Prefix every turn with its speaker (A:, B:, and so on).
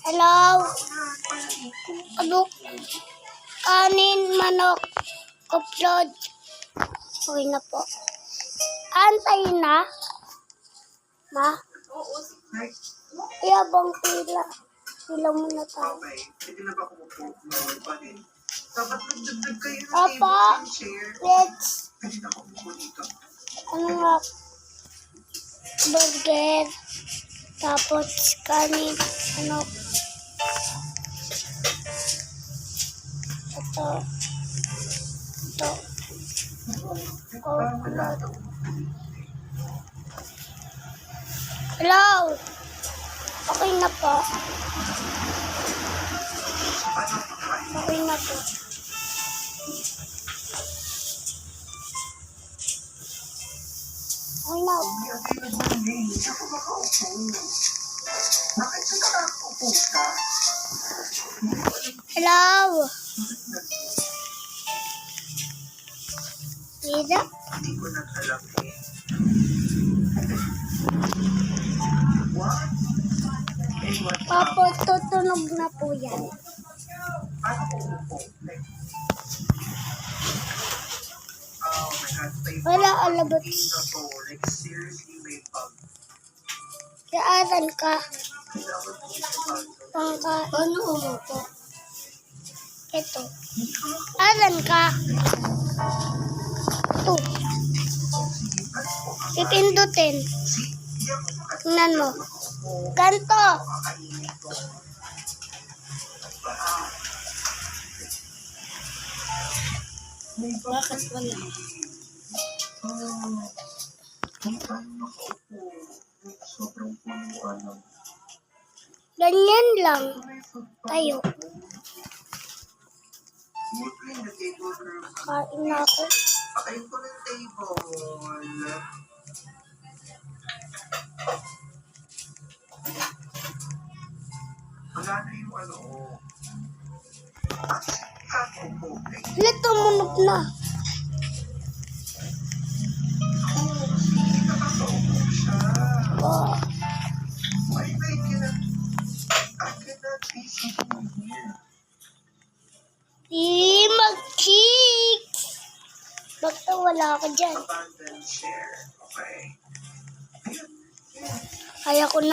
A: Hello? Ano? Kanin, manok, upload. Okay na po. Antayin na? Ma? Iyabang pila. Pila muna tayo.
B: Chair.
A: Let's, ano nga, burger. Tapos kanin, ano. Ito. Ito. Ano. Hello? Okay na po. Okay na po. Okay na.
B: Hindi Bakit ka?
A: Hello? Ida?
B: Hindi na alam eh.
A: Papo, tutunog na po yan.
B: God. May
A: Wala, alabot. Kaasan ka? Pangka. Ano umupo? Ito. Asan ka? Ito. Pipindutin. Tingnan mo. Ganto. Bakit wala?
B: Oh, nakaupo, sobrang
A: Ganyan lang. Tayo. Kain na ako.
B: Pakain ko ng table. Wala na yung ano.
A: Hala, tumunog na. Di mag-kick. Bakit wala ka dyan? Kaya ko na.